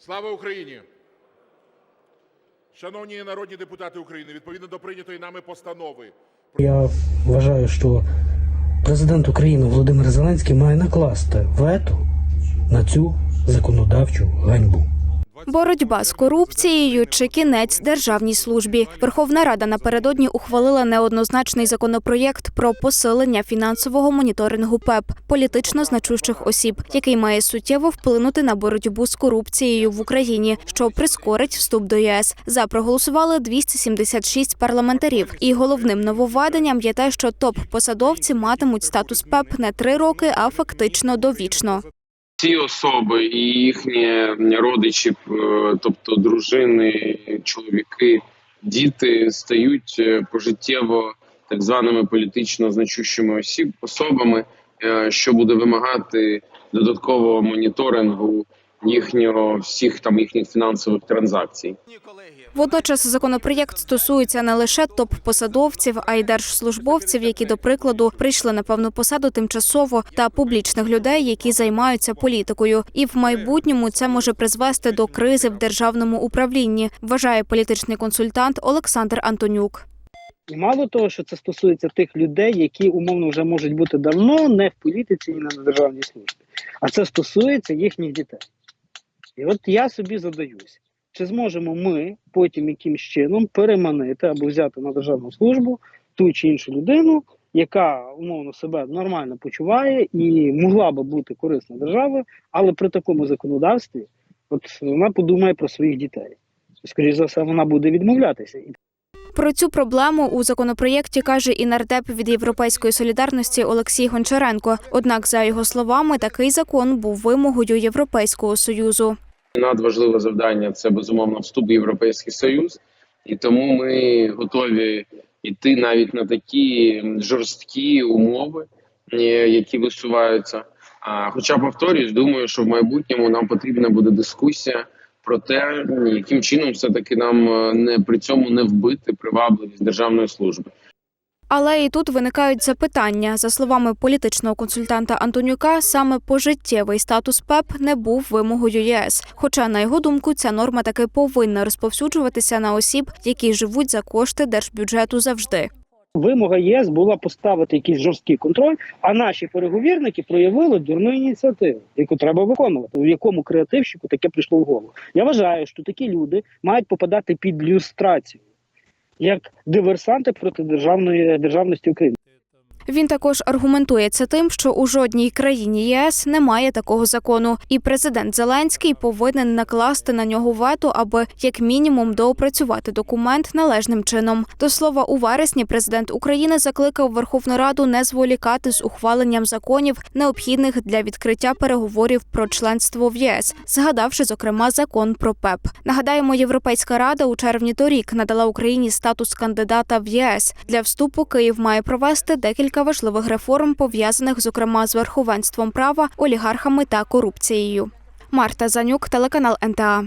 Слава Україні! Шановні народні депутати України, відповідно до прийнятої нами постанови Я вважаю, що президент України Володимир Зеленський має накласти вето на цю законодавчу ганьбу. Боротьба з корупцією чи кінець державній службі. Верховна Рада напередодні ухвалила неоднозначний законопроєкт про посилення фінансового моніторингу ПЕП політично значущих осіб, який має суттєво вплинути на боротьбу з корупцією в Україні, що прискорить вступ до ЄС. За проголосували 276 парламентарів. І головним нововведенням є те, що топ-посадовці матимуть статус ПЕП не три роки, а фактично довічно. Ці особи і їхні родичі, тобто дружини, чоловіки, діти стають е, пожиттєво так званими політично значущими осіб особами, е, що буде вимагати додаткового моніторингу їхнього всіх там їхніх фінансових транзакцій. Водночас законопроєкт стосується не лише топ-посадовців, а й держслужбовців, які, до прикладу, прийшли на певну посаду тимчасово, та публічних людей, які займаються політикою. І в майбутньому це може призвести до кризи в державному управлінні, вважає політичний консультант Олександр Антонюк. І мало того, що це стосується тих людей, які умовно вже можуть бути давно не в політиці і не на державній службі, а це стосується їхніх дітей. І от я собі задаюсь, чи зможемо ми потім якимсь чином переманити або взяти на державну службу ту чи іншу людину, яка умовно себе нормально почуває і могла би бути корисна державі, але при такому законодавстві, от вона подумає про своїх дітей. Скоріше за все, вона буде відмовлятися. Про цю проблему у законопроєкті каже і нардеп від Європейської солідарності Олексій Гончаренко. Однак, за його словами, такий закон був вимогою Європейського союзу. Надважливе завдання це безумовно вступ в європейський союз, і тому ми готові йти навіть на такі жорсткі умови, е, які висуваються. А хоча повторюсь, думаю, що в майбутньому нам потрібна буде дискусія про те, яким чином все таки нам е, не при цьому не вбити привабливість державної служби. Але і тут виникають запитання. За словами політичного консультанта Антонюка, саме пожиттєвий статус ПЕП не був вимогою ЄС. Хоча, на його думку, ця норма таки повинна розповсюджуватися на осіб, які живуть за кошти держбюджету завжди. Вимога ЄС була поставити якийсь жорсткий контроль, а наші переговірники проявили дурну ініціативу, яку треба виконувати. У якому креативщику таке прийшло в голову. Я вважаю, що такі люди мають попадати під люстрацію як диверсанти проти державної державності України. Він також аргументує це тим, що у жодній країні ЄС немає такого закону, і президент Зеленський повинен накласти на нього вето, аби як мінімум доопрацювати документ належним чином. До слова, у вересні президент України закликав Верховну Раду не зволікати з ухваленням законів, необхідних для відкриття переговорів про членство в ЄС, згадавши зокрема закон про ПЕП. Нагадаємо, Європейська рада у червні торік надала Україні статус кандидата в ЄС. Для вступу Київ має провести декілька важливих реформ, пов'язаних зокрема з верховенством права, олігархами та корупцією. Марта Занюк, телеканал НТА.